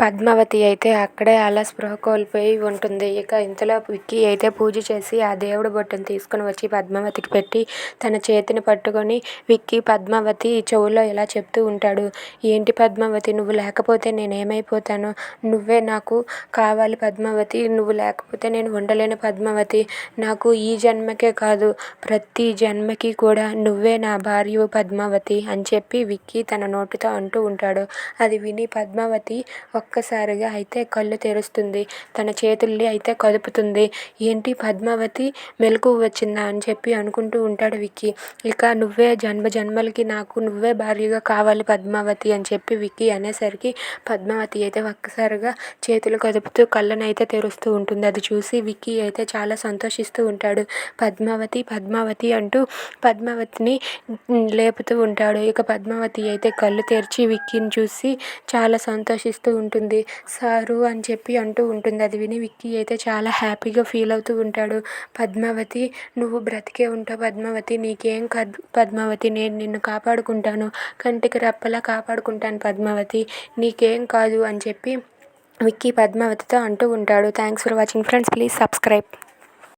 పద్మావతి అయితే అక్కడే అలా స్పృహ కోల్పోయి ఉంటుంది. ఇక ఇంతలో విక్కీ అయితే పూజ చేసి ఆ దేవుడి బొట్టును తీసుకుని వచ్చి పద్మావతికి పెట్టి తన చేతిని పట్టుకొని విక్కీ పద్మావతి చెవులో ఇలా చెప్తూ ఉంటాడు. ఏంటి పద్మావతి నువ్వు లేకపోతే నేను ఏమైపోతాను నువ్వే నాకు కావాలి పద్మావతి నువ్వు లేకపోతే నేను ఉండలేను పద్మావతి. నాకు ఈ జన్మకే కాదు ప్రతి జన్మకి కూడా నువ్వే నా భార్యవు పద్మావతి అని చెప్పి విక్కీ తన నోటితో అంటూ ఉంటాడు. అది విని పద్మావతి ఒక ఒక్కసారిగా అయితే కళ్ళు తెరుస్తుంది. తన చేతుల్ని అయితే కదుపుతుంది. ఏంటి పద్మావతి? మెలకువ వచ్చిందా అని చెప్పి అనుకుంటూ ఉంటాడు విక్కీ. ఇక నువ్వే జన్మ జన్మలకి నాకు నువ్వే భార్యగా కావాలి పద్మావతి అని చెప్పి విక్కీ అనేసరికి పద్మావతి అయితే ఒక్కసారిగా చేతులు కదుపుతూ కళ్ళనైతే తెరుస్తూ ఉంటుంది. అది చూసి విక్కీ అయితే చాలా సంతోషిస్తూ ఉంటాడు. పద్మావతి పద్మావతి అంటూ పద్మావతిని లేపుతూ ఉంటాడు. ఇక పద్మావతి అయితే కళ్ళు తెరిచి విక్కీని చూసి చాలా సంతోషిస్తూ ఉంటుంది. సారు అని చెప్పి అంటూ ఉంటుంది. అది విని విక్కీ అయితే చాలా హ్యాపీగా ఫీల్ అవుతూ ఉంటాడు. పద్మావతి నువ్వు బ్రతికే ఉంటావు పద్మావతి. నీకేం కాదు పద్మావతి. నేను నిన్ను కాపాడుకుంటాను. కంటికి రెప్పలా కాపాడుకుంటాను పద్మావతి. నీకేం కాదు అని చెప్పి విక్కీ పద్మావతితో అంటూ ఉంటాడు. Thanks for watching friends please subscribe